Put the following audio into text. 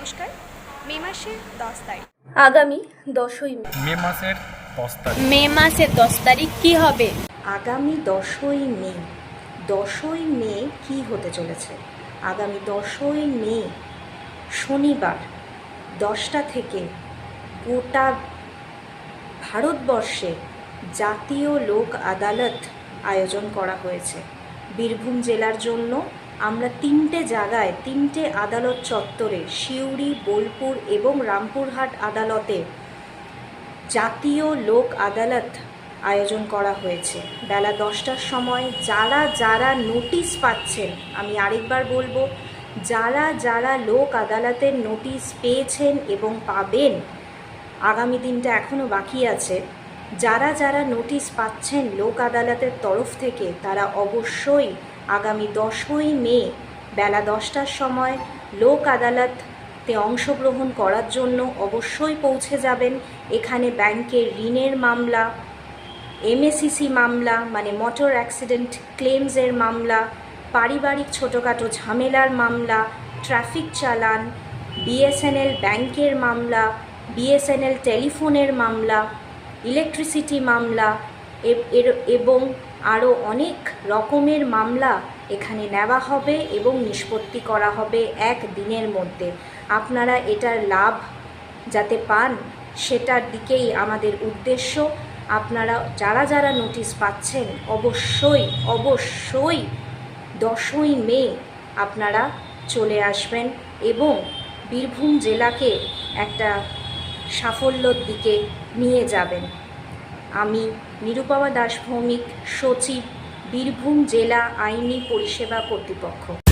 নমস্কার মে মাসের দশ তারিখ। আগামী দশই মে। মে মাসের দশ তারিখ। মে মাসের দশ তারিখ কি হবে? আগামী দশই মে। দশই মে কি হতে চলেছে? আগামী দশই মে শনিবার দশটা থেকে গোটা ভারতবর্ষে জাতীয় লোক আদালত আয়োজন করা হয়েছে। বীরভূম জেলার জন্য আমরা তিনটে জায়গায়, তিনটে আদালত চত্বরে, সিউড়ি, বোলপুর এবং রামপুরহাট আদালতে জাতীয় লোক আদালত আয়োজন করা হয়েছে। বেলা দশটার সময় যারা যারা নোটিশ পাচ্ছেন, আমি আরেকবার বলব, যারা যারা লোক আদালতের নোটিশ পেয়েছেন এবং পাবেন, আগামী দিনটা এখনও বাকি আছে, যারা যারা নোটিশ পাচ্ছেন লোক আদালতের তরফ থেকে, তারা অবশ্যই আগামী দশই মে, বেলা দশটার সময় লোক আদালতে অংশগ্রহণ করার জন্য অবশ্যই পৌঁছে যাবেন। এখানে ব্যাংকের ঋণের মামলা এমএসিসি মামলা মানে মোটর অ্যাক্সিডেন্ট ক্লেমসের মামলা, পারিবারিক ছোটোখাটো ঝামেলার মামলা ট্রাফিক চালান বিএসএনএল ব্যাংকের মামলা বিএসএনএল টেলিফোনের মামলা ইলেকট্রিসিটি মামলা এবং আরও অনেক রকমের মামলা এখানে নেওয়া হবে এবং নিষ্পত্তি করা হবে এক দিনের মধ্যে। আপনারা এটার লাভ যাতে পান, সেটার দিকেই আমাদের উদ্দেশ্য। আপনারা যারা যারা নোটিশ পাচ্ছেন, অবশ্যই অবশ্যই দশই মে আপনারা চলে আসবেন এবং বীরভূম জেলাকে একটা সাফল্যর দিকে নিয়ে যাবেন। আমি নিরুপমা দাস ভৌমিক সচিব বীরভূম জেলা আইনি পরিষেবা কর্তৃপক্ষ।